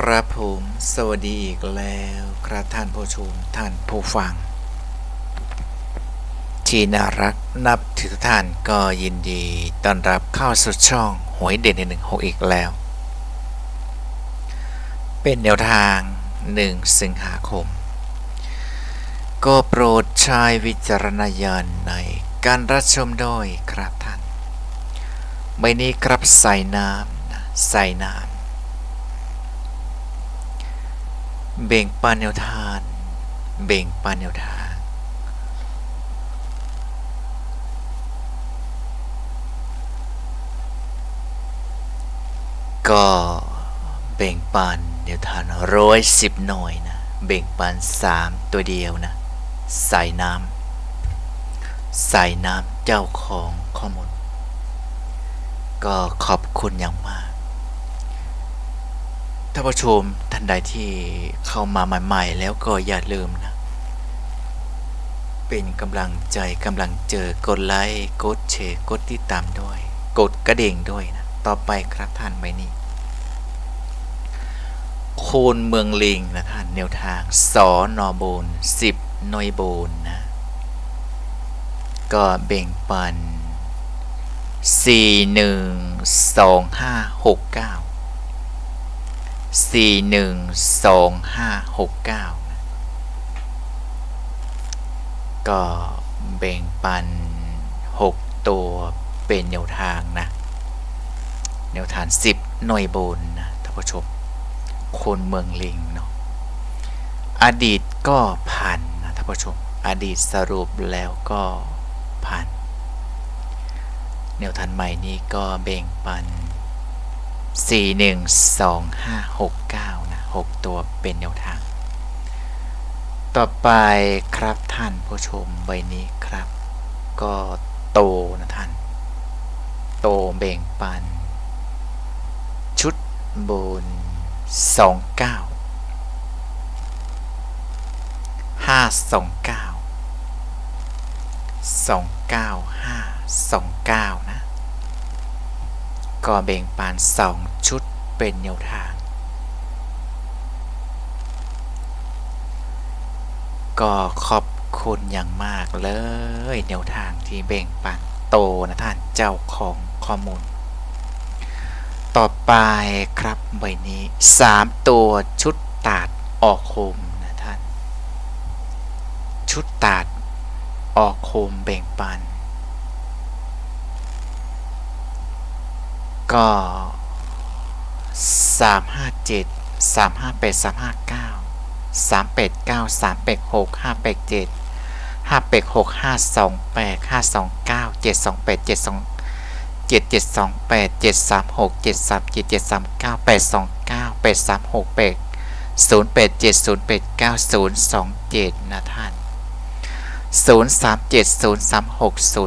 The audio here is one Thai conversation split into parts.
กระผมสวัสดีอีกแล้วครับท่านผู้ชมท่านผู้ฟัง ที่น่ารักนับถือท่านก็ยินดีต้อนรับเข้าสู่ช่องหวยเด่นหนึ่งหกอีกแล้ว เป็นแนวทางหนึ่งสิงหาคม ก็โปรดใช้วิจารณญาณในการรับชมด้วยครับท่านใบนี้ครับใส่น้ำใส่น้ำ เบ่งปันแนวทานเบ่งปันแนวทาง ก็เบ่งปันแนวทานร้อยสิบหน่อยนะ เบ่งปันสามตัวเดียวนะ ใส่น้ำ ใส่น้ำเจ้าของข้อมูล ก็ขอบคุณอย่างมาก ท่านผู้ชมท่านใดที่เข้ามาใหม่ ๆ แล้วก็อย่าลืมนะ เป็นกำลังใจกำลังเจอกดไลค์กดแชร์กดติดตามด้วย กดกระเดิ่งด้วยนะ ต่อไปครับท่านใบนี้โคนเมืองลิงนะท่านแนวทางสอนอโบนสิบน่วยโบนนะ ก็แบ่งปันสี่หนึ่งสองห้าหกเก้า สี่หนึ่งสองห้าหกเก้าก็แบ่งปันหกตัวเป็นแนวทางนะ แนวทางสิบหน่วยบนนะท่านผู้ชมคนเมืองลิงเนาะอดีตก็ผ่านนะท่านผู้ชม อดีตสรุปแล้วก็ผ่าน แนวทางใหม่นี้ก็แบ่งปัน สี่หนึ่งสองห้าหกเก้านะหกตัวเป็นแนวทาง ต่อไปครับท่านผู้ชมใบนี้ครับ ก็โตนะท่าน โตเบ่งปัน ชุดบนสองเก้าห้าสองเก้าสองเก้าห้าสองเก้านะ ก็แบ่งปันสองชุดเป็นแนวทาง ก็ขอบคุณอย่างมากเลยแนวทางที่แบ่งปันโตนะท่านเจ้าของข้อมูล ต่อไปครับใบนี้สามตัวชุดตัดออกโคมนะท่าน ชุดตัดออกโคมแบ่งปัน ก็สามห้าเจ็ดสามห้าแปดสามห้าเก้าสามแปดเก้าสามแปดหกห้าแปดเจ็ดห้าแปดหกห้าสองแปดห้าสองเก้าเจ็ดสองแปดเจ็ดสองเจ็ดเจ็ดสองแปดเจ็ดสามหกเจ็ดสามเจ็ดเจ็ดสามเก้าแปดสองเก้าแปดสามหกแปดศูนย์แปดเจ็ดศูนย์แปดเก้าศูนย์สองเจ็ดนะท่านศูนย์สามเจ็ดศูนย์สามหกศู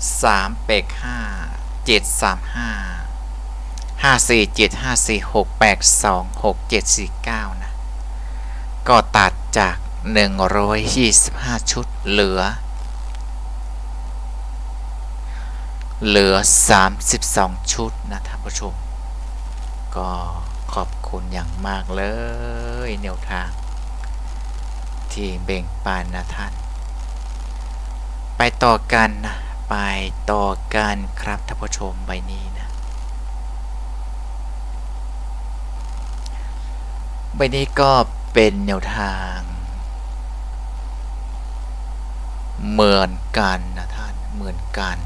นย์สองห้าแปดห้าเปกห้าเจ็ดสามห้าห้าสี่เจ็ดห้าสี่หกแปดสองหกเจ็ดสี่เก้านะ ก็ตัดจากหนึ่งร้อยยี่สิบห้าชุดเหลือ เหลือสามสิบสองชุดนะท่านผู้ชม ก็ขอบคุณอย่างมากเลยแนวทาง ที่เบ่งปันนะท่าน ไปต่อกันนะ ไปต่อกันครับท่านผู้ชมใบนี้นะใบนี้ก็เป็นแนวทางเหมือนกันนะท่านเหมือนกัน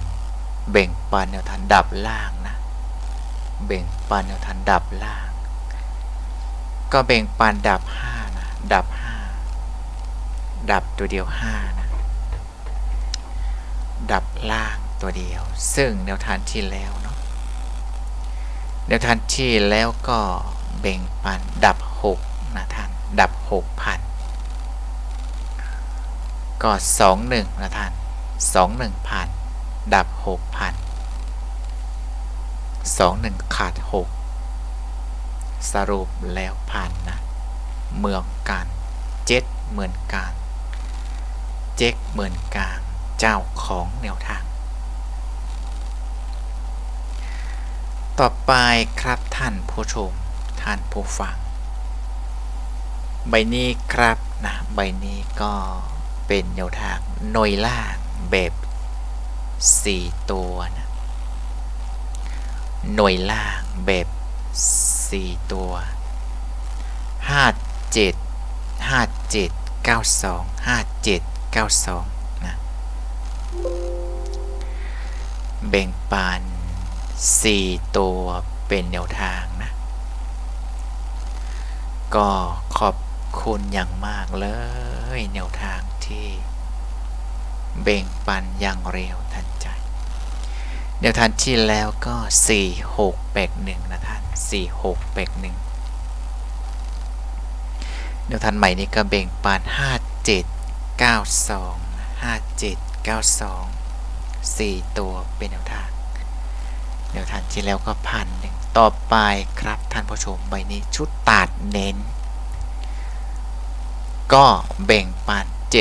เบ่งปันแนวทางดับล่างนะเบ่งปันแนวทางดับล่าง ก็เบ่งปันดับห้านะดับห้าดับตัวเดียวห้านะ ดับล่างตัวเดียว ซึ่งแนวทางที่แล้วเนาะแนวทางที่แล้วก็เบ่งปันดับหกนะท่านดับหกพันก็สองหนึ่งนะท่านสองหนึ่งพันดับหกพันสองหนึ่งขาดหกสรุปแล้วพันนะเมืองกันเจ็ดเหมือนกันเจ็กเหมือนกาง เจ้าของแนวทาง ต่อไปครับท่านผู้ชม ท่านผู้ฟัง ใบนี้ครับนะใบนี้ก็เป็นแนวทางหน่วยล่างแบบ4 ตัวนะหน่วยล่างแบบ 4 ตัว 5 7 5 7 9 แบ่งปัน 4 ตัวเป็นแนวทางนะ ก็ขอบคุณอย่างมากเลยแนวทางที่เบ่งปันอย่างเร็วทันใจแนวทางที่แล้วก็ 4 6แปกหนึ่งนะท่าน 4 6แปกหนึ่งแนวทางใหม่นี้ก็เบ่งปัน 5 7 9 2 5 7 9 2 4 ตัวเป็นแนวทางแนวทางที่แล้วก็พันหนึ่งต่อไปครับท่านผู้ชมใบนี้ชุดตัดเน้น ก็แบ่งปัน735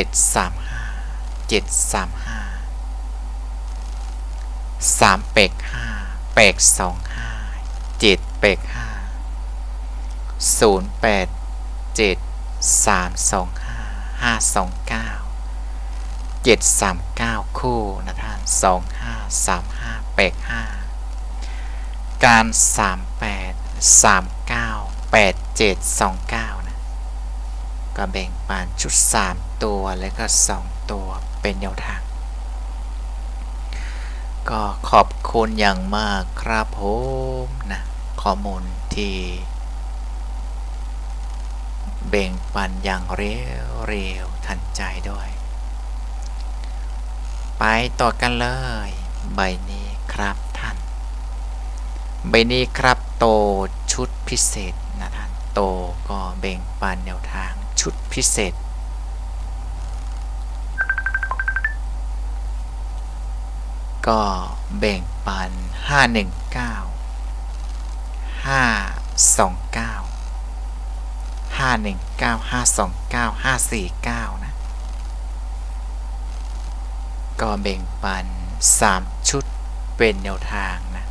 735 3เปก5เปก25 7เปก5 0 8 7 3 2 5 5 2 9 7 3 9 คู่นะท่าน2 5 3 5เป็ก5การ 38 39 87 29 นะ ก็แบ่งปันชุด 3 ตัวแล้วก็ 2 ตัวเป็นแนวทาง ก็ขอบคุณอย่างมากครับผมนะ ข้อมูลที่แบ่งปันอย่างเร็วเร็วทันใจด้วย ไปต่อกันเลย ใบนี้ครับท่าน ใบนี้ครับโตชุดพิเศษนะท่าน โตก็แบ่งปันแนวทางชุดพิเศษ ก็แบ่งปัน 519 529 519 529 549 นะ ก็แบ่งปัน 3 ชุดเป็นแนวทางนะ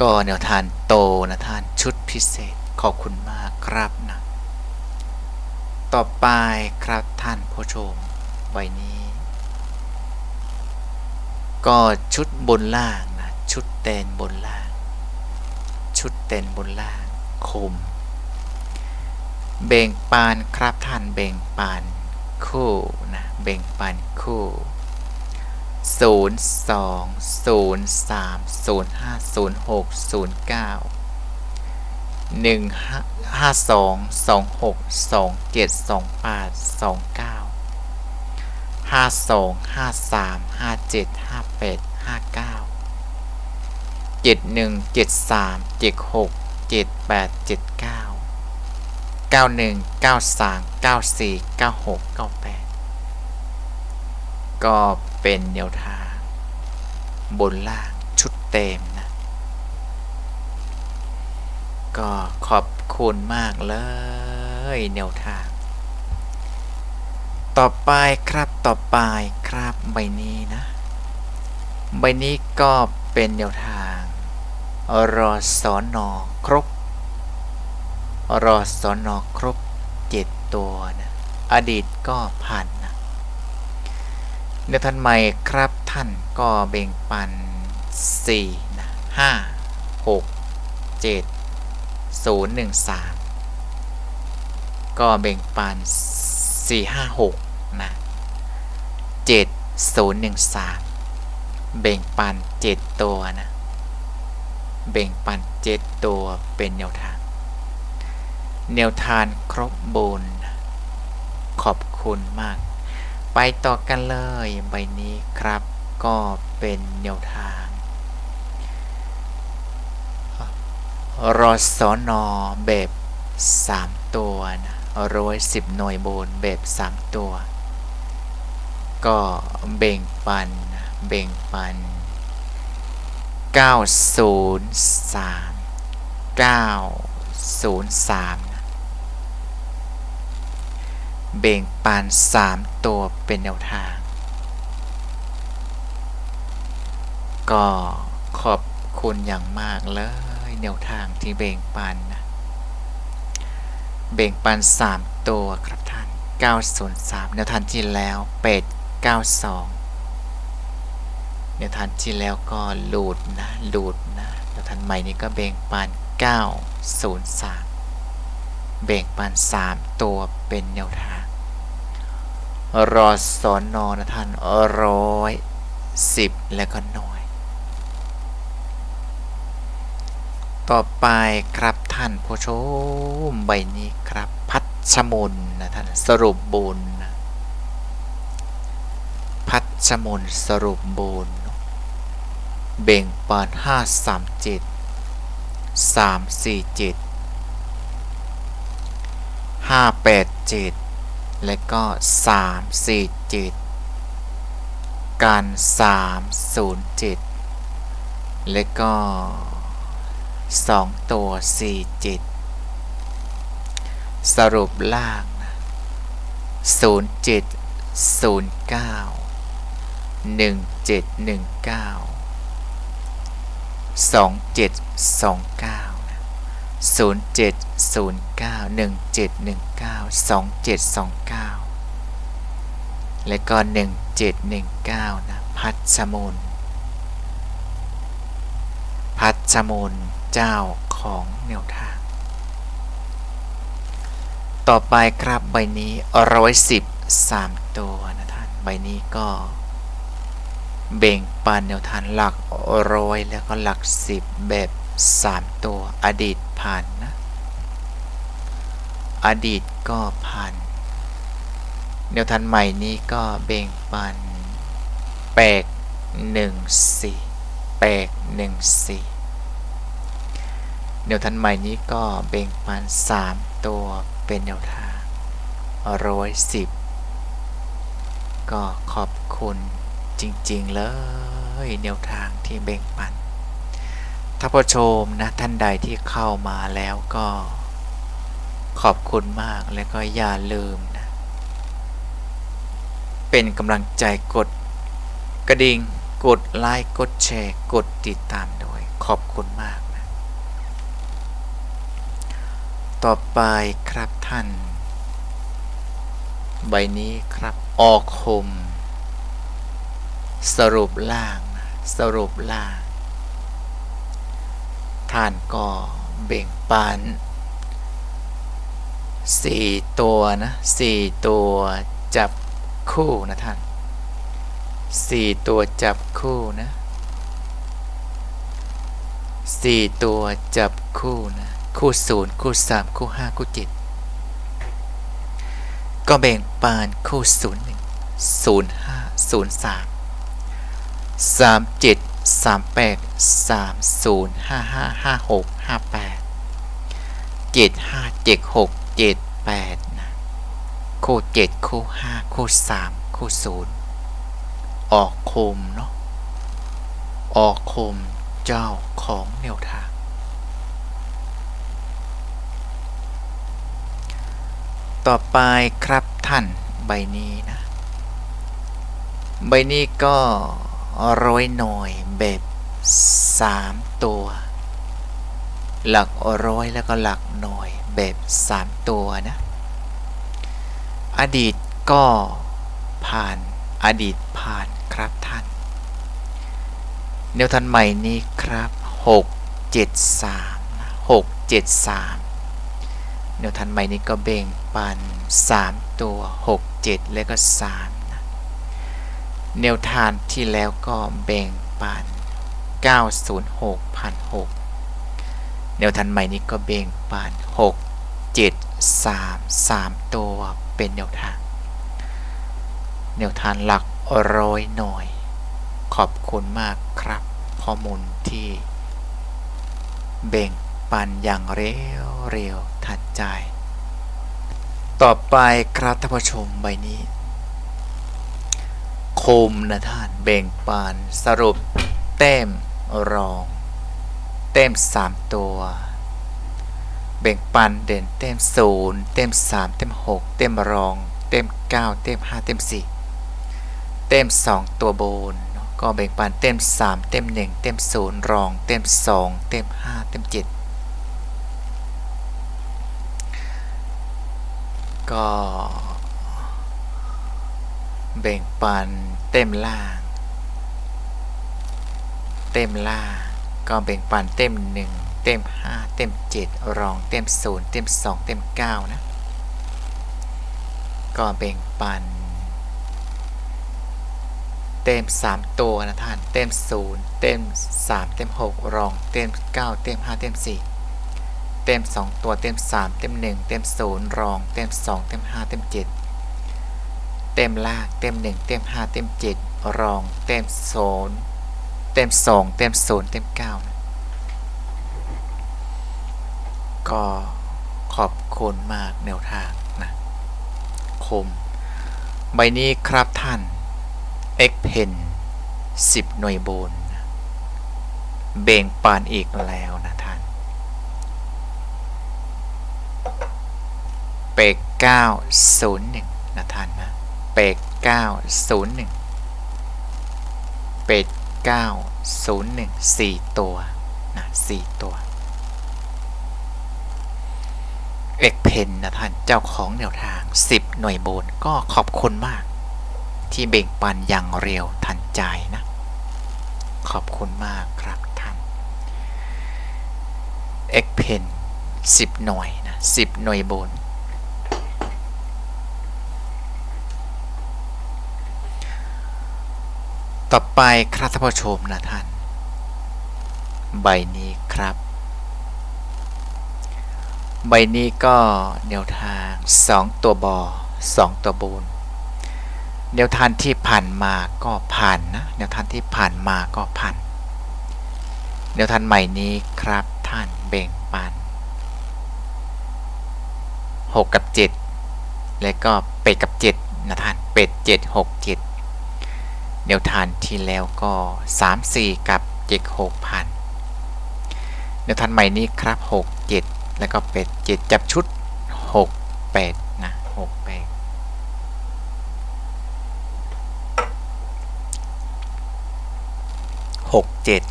ก็แนวทางโตนะท่านชุดพิเศษขอบคุณมากครับนะต่อไปครับท่านผู้ชมใบนี้ ก็ชุดบนล่างนะชุดเตนบนล่าง ชุดเตนบนล่างคม เบ่งปานครับท่านเบ่งปานคู่นะเบ่งปานคู่0 2 0 3 0 5 0 6 0 9 1 5 2 2 6 2 7 2 8 2 9 5 2 5 3 5 7 5 8 5 9 7 1 7 3 7 6 7 8 7 9 91 93 94 96 98 ก็เป็นแนวทาง บนล่างชุดเต็มนะ ก็ขอบคุณมากเลยแนวทาง ต่อไปครับต่อไปครับใบนี้นะ ใบนี้ก็เป็นแนวทางรอสอนอครบ รอสอนอครบเจ็ดตัวนะอดีตก็ผ่านนะในท่านใหม่ครับท่านก็เบ่งปัน4นะ5 6 7 0 1 3 ก็เบ่งปัน 4 5 6นะ7 0 1 3 เบ่งปัน 7 ตัวนะ เบ่งปัน 7 ตัวเป็นแนวทาง แนวทางครบบูนขอบคุณมาก ไปต่อกันเลยใบนี้ครับ ก็เป็นแนวทางรอสอนอแบบ 3 ตัวนะร้อยสิบหน่วยบูนแบบ 3 ตัว ก็เบ่งปันเบ่งปัน 903 903นะ เบ่งปัน3 ตัวเป็นแนวทาง ก็ขอบคุณอย่างมากเลยแนวทางที่เบ่งปันนะ เบ่งปัน3 ตัวครับท่าน 903 แนวทางที่แล้วเป็ด92 แนวทางที่แล้วก็หลุดนะหลุดนะแนวทางใหม่นี้ก็เบ่งปัน903 เบ่งปัน3 ตัวเป็นแนวทาง รอสอนนอนะท่านร้อยสิบแล้วก็น้อย ต่อไปครับท่านผู้ชมใบนี้ครับ พัชมุนนะท่านสรุปบุญนพัชมุนสรุปบุญเนเบ่งปานห้าสามเจ็ดสามสี่เจ็ดห้าแปดเจ็ด และก็สามสี่จ็ดการสามศูนย์จ็ดและก็สองตัวสี่จ็ดสรุปล่างนะศูนย์เจ็ดศูนย์เก้า หนึ่งเจ็ดหนึ่งเก้าสองเจ็ดสองเก้าศูนย์เจ็ดศูนย์เก้าหนึ่งเจ็ดหนึ่งเก้าสองเจ็ดสองเก้าและก็หนึ่งเจ็ดหนึ่งเก้านะ พัชมุนพัชมุนเจ้าของแนวทาง ต่อไปครับใบนี้ร้อยสิบสามตัวนะท่าน ใบนี้ก็เบ่งปันแนวทางหลักร้อยแล้วก็หลักสิบแบบ สามตัว อดีตผ่านนะ อดีตก็ผ่านแนวทางใหม่นี้ก็เบ่งปันแปลกหนึ่งสี่แปลกหนึ่งสี่แนวทางใหม่นี้ก็เบ่งปันสามตัวเป็นแนวทางร้อยสิบก็ขอบคุณจริงๆเลยแนวทางที่เบ่งปัน ถ้าผู้ชมนะท่านใดที่เข้ามาแล้วก็ขอบคุณมากและก็อย่าลืมนะ เป็นกำลังใจกดกระดิ่งกดไลค์กดแชร์กดติดตามด้วย ขอบคุณมากนะ ต่อไปครับท่าน ใบนี้ครับออกคม สรุปล่าง สรุปล่าง ท่านก็เบ่งปันสี่ตัวนะสี่ตัวจับคู่นะท่านสี่ตัวจับคู่นะสี่ตัวจับคู่นะคู่ศูนย์คู่สามคู่ห้าคู่เจ็ดก็แบ่งปานคู่ศูนย์หนึ่งศูนย์ห้าศูนย์สามสามเจ็ด สามแปดสามศูนย์ห้าห้าห้าหกห้าแปดเจ็ดห้าเจ็ดหกเจ็ดแปดนะคู่เจ็ดคู่ห้าคู่สามคู่ศูนย์ออกคมเนาะออกคมเจ้าของแนวทางต่อไปครับท่านใบนี้นะ ใบนี้ก็ โร้อยหน่อยแบบสามตัว หลักร้อยแล้วก็หลักหน่อยแบบสามตัวนะ อดีตก็ผ่านอดีตผ่านครับท่าน แนวทันใหม่นี้ครับ 6 7 3 6 7 3 แนวทันใหม่นี้ก็เบ่งปัน 3 ตัว 6 7 แล้วก็ 3 แนวทานที่แล้วก็เบ่งปัน906พัน6แนวทันใหม่นี้ก็เบ่งปัน6 7 3 3 ตัวเป็นแนวทาง แนวทานหลักร้อยหน่อย ขอบคุณมากครับข้อมูลที่เบ่งปันอย่างเร็วเร็วทันใจ ต่อไปครับท่านผู้ชมใบนี้ คมนะท่านเบ่งปันสรุปเต้มรองเต้มสามตัว เบ่งปันเด่นเต้มศูนย์เต้มสามเต้มหกเต้มรองเต้มเก้าเต้มห้าเต้มสี่เต็ม2ตัวบนก็แบ่งปันเต็ม3เต็ม1เต็ม0รอง เต็ม2เต็ม5เต็ม7ก็แบ่งปัน เต็มล่าง เต็มล่างก็แบ่งปันเต็ม1เต็ม5เต็ม7รองเต็ม0เต็ม2เต็ม9นะก็แบ่งปัน เต็ม3ตัวนะท่านเต็ม0เต็ม3เต็ม6รองเต็ม9เต็ม5เต็ม4เต็ม2ตัวเต็ม3เต็ม1เต็ม0รองเต็ม2เต็ม5เต็ม7 เต็มล่างเต็ม1เต็ม5เต็ม7รองเต็ม0เต็ม2เต็ม0เต็ม9นะก็ขอบคุณมากแนวทางนะคม ใบนี้ครับท่าน X Pen 10 หน่วยโบนเบ่งปานอีกแล้วนะท่าน เปก901 นะท่านนะ เปก901เปก901 4ตัวนะ4ตัวเอกเพนนะท่านเจ้าของแนวทาง 10 หน่วยโบนก็ขอบคุณมาก ที่เบ่งปันอย่างเร็วทันใจนะ ขอบคุณมากครับท่านเอกเพน10 หน่วยนะ10 หน่วยโบน ต่อไปครับท่านผู้ชมนะท่าน ใบนี้ครับ ใบนี้ก็แนวทาง 2 ตัวบอ2ตัวบูนแนวทางที่ผ่านมาก็ผ่านนะแนวทางที่ผ่านมาก็ผ่านแนวทางใหม่นี้ครับท่านเบ่งปัน6 กับ 7 แล้วก็เป็ดกับ 7 นะท่านเป็ด 7 6 7 แนวทางที่แล้วก็ 3 4 กับ 7 6ผ่านแนวทางใหม่นี้ครับ 6 7 แล้วก็เป็ด7จับชุด 6 8 นะ 6 8 6 7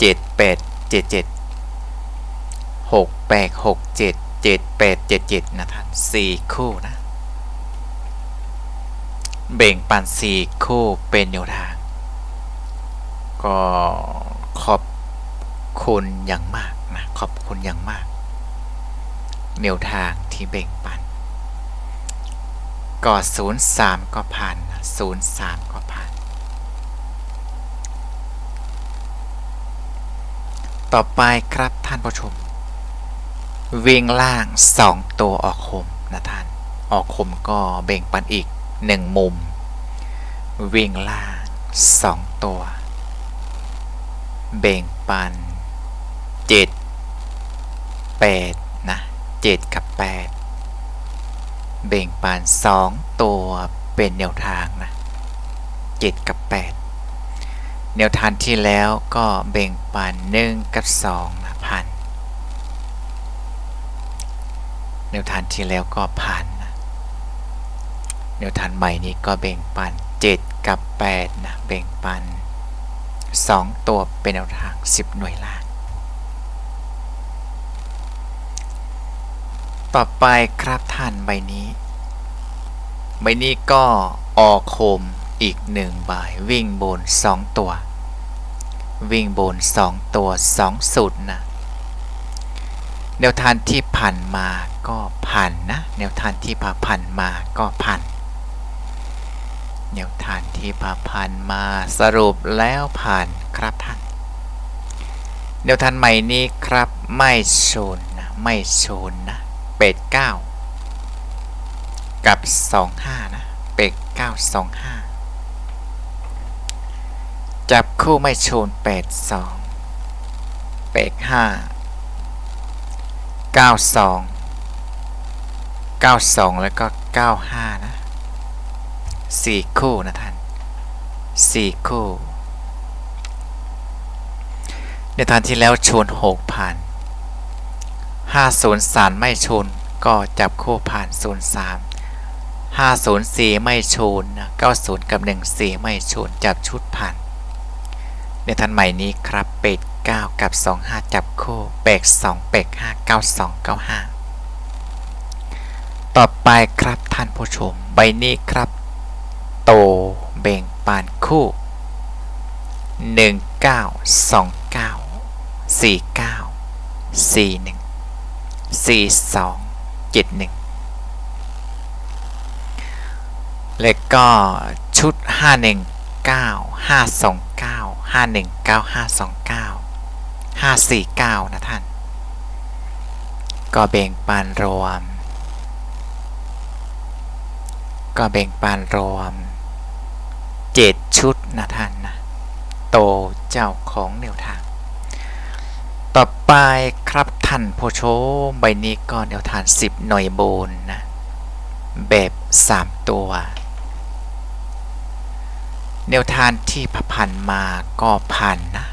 7 8 7 7 6 8 6 7 7 8 7 7 นะท่าน 4 คู่นะ เบ่งปันสี่คู่เป็นแนวทาง ก็ขอบคุณอย่างมากนะขอบคุณอย่างมากแนวทางที่เบ่งปันก็ศูนย์สามก็ผ่านนะศูนย์สามก็ผ่าน ต่อไปครับท่านผู้ชม วิ่งล่างสองตัวออกคมนะท่าน ออกคมก็เบ่งปันอีก หนึ่งมุม วิ่งล่างสองตัว เบ่งปันเจ็ดแปดนะเจ็ดกับแปดเบ่งปันสองตัวเป็นแนวทางนะเจ็ดกับแปดแนวทางที่แล้วก็เบ่งปันหนึ่งกับสองนะพันแนวทางที่แล้วก็ผ่าน แนวทางใหม่นี้ก็เบ่งปัน 7 กับ 8 นะเบ่งปัน 2 ตัวเป็นแนวทาง 10 หน่วยล่าง ต่อไปครับท่านใบนี้ ใบนี้ก็ออกโคมอีก1ใบวิ่งบน 2 ตัว วิ่งบน 2 ตัว 2สุดนะแนวทางที่ผ่านมาก็ผ่านนะ แนวทางที่ผ่านมาก็ผ่าน แนวทางที่ผ่าผ่านมาสรุปแล้วผ่านครับท่านแนวทางใหม่นี้ครับไม่ชนนะไม่ชนนะเป็ดเก้ากับสองห้านะเป็ดเก้าสองห้าจับคู่ไม่ชนแปดสองเป็ดห้า92 92แล้วก็95นะ 4คู่นะท่าน4คู่ในทานที่แล้วชน6ผ่าน503ไม่ชนก็จับคู่ผ่าน03 504ไม่ชนนะ90กับ14ไม่ชนจับชุดผ่าน ในทันใหม่นี้ครับเป็ด9กับ25จับคู่เป็ก2เป็ก5 92 95ต่อไปครับท่านผู้ชม ใบนี้ครับ โตเบ่งปานคู่ 19 29 49 41 42 71 และก็ชุด 519 529 519 529 549 นะท่าน ก็แบ่งปันรวม ก็แบ่งปันรวม 7 ชุดนะท่านนะโตเจ้าของแนวทาง ต่อไปครับท่านผู้ชมใบนี้ก็แนวทาง 10 หน่วยโบนนะ แบบ 3 ตัว แนวทางที่พพันมาก็พันนะ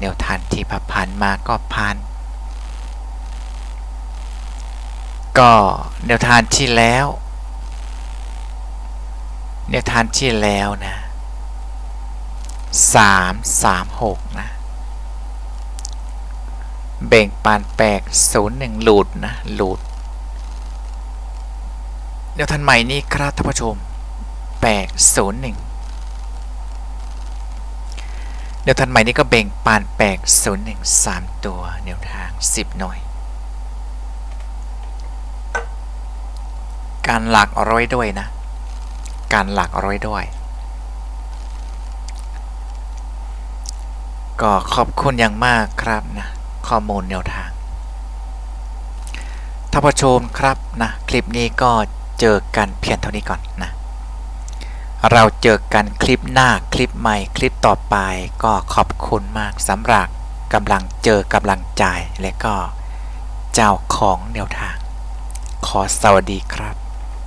แนวทางที่พพันมาก็พันก็แนวทางที่แล้ว แนวทางที่แล้วนะสามสามหกนะแบ่งปานแปกศูนย์หนึ่งหลุดนะหลุดเดี๋ยวทันใหม่นี้ครับท่านผู้ชมแปกศูนย์หนึ่งเดี๋ยวทันใหม่นี้ก็แบ่งปานแปกศูนย์หนึ่งสามตัวแนวทางสิบหน่วยการหลักอร้อยด้วยนะ การหลักร้อยด้วย ก็ขอบคุณอย่างมากครับนะข้อมูลแนวทางท่านผู้ชมครับนะคลิปนี้ก็เจอกันเพียงเท่านี้ก่อนนะเราเจอกันคลิปหน้าคลิปใหม่คลิปต่อไปก็ขอบคุณมากสำหรับกำลังเจอกำลังใจและก็เจ้าของแนวทาง ขอสวัสดีครับ